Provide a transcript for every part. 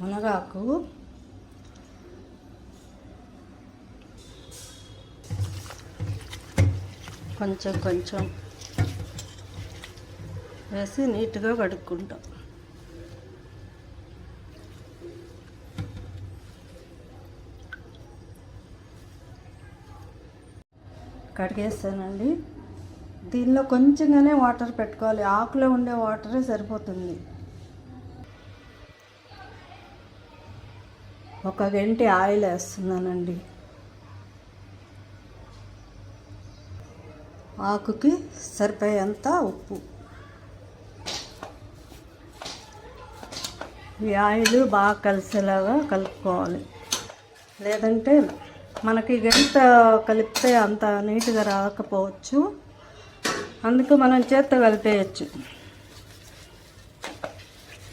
మునగాకు. కొంచెం కొంచెం వేసి నీట్గా కడుక్కుంటాం. కడిగేస్తానండి. దీనిలో కొంచెంగానే వాటర్ పెట్టుకోవాలి. ఆకులో ఉండే వాటరే సరిపోతుంది. ఒక గంటి ఆయిల్ వేస్తున్నానండి. ఆకుకి సరిపోయేంత ఉప్పు. ఈ ఆయిల్ బాగా కలిసేలాగా కలుపుకోవాలి. లేదంటే మనకి గంట కలిపితే అంత నీట్గా రాకపోవచ్చు. అందుకు మనం చేత్తో కలిపేయచ్చు.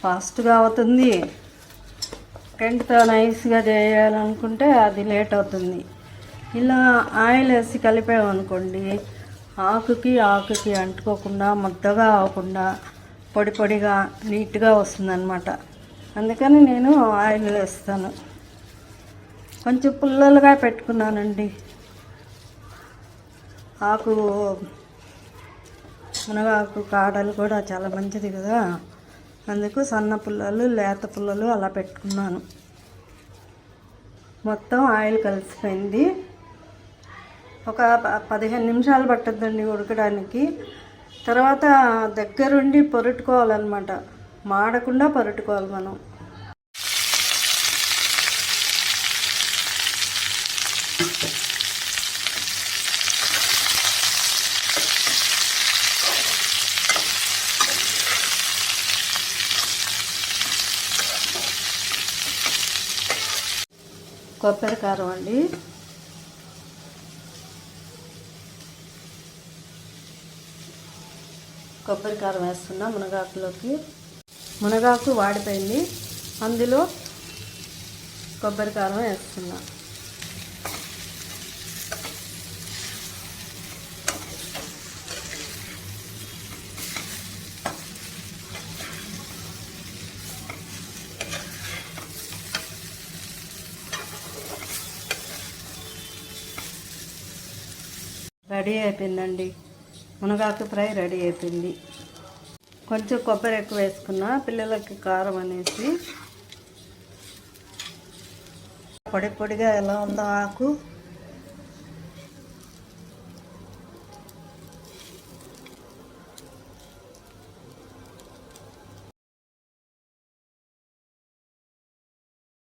ఫాస్ట్గా అవుతుంది. గంటతో నైస్గా చేయాలనుకుంటే అది లేట్ అవుతుంది. ఇలా ఆయిల్ వేసి కలిపామనుకోండి ఆకుకి ఆకుకి అంటుకోకుండా ముద్దగా అవ్వకుండా పొడి పొడిగా నీట్గా వస్తుందన్నమాట. అందుకని నేను ఆయిల్ వేస్తాను. కొంచెం పుల్లలుగా పెట్టుకున్నానండి. ఆకు మునగాకు కాడలు కూడా చాలా మంచిది కదా. అందుకు సన్న పుల్లలు లేత పుల్లలు అలా పెట్టుకున్నాను. మొత్తం ఆయిల్ కలిసిపోయింది. ఒక ప- పదిహేను నిమిషాలు పట్టద్దండి ఉడకడానికి. తర్వాత దగ్గరుండి పొరుటుకోవాలన్నమాట మాడకుండా పొరుటుకోవాలి మనం. కొబ్బరి కారం అండి. కొబ్బరి కారం వేస్తున్నా మునగాకులోకి. మునగాకు వాడిపోయింది. అందులో కొబ్బరి కారం వేస్తున్నా. రెడీ అయిపోయిందండి. మునగాకు ఫ్రై రెడీ అయిపోయింది. కొంచెం కొబ్బరి ఎక్కువ వేసుకున్నా పిల్లలకి కారం అనేసి. పొడి పొడిగా ఎలా ఉందో ఆకు.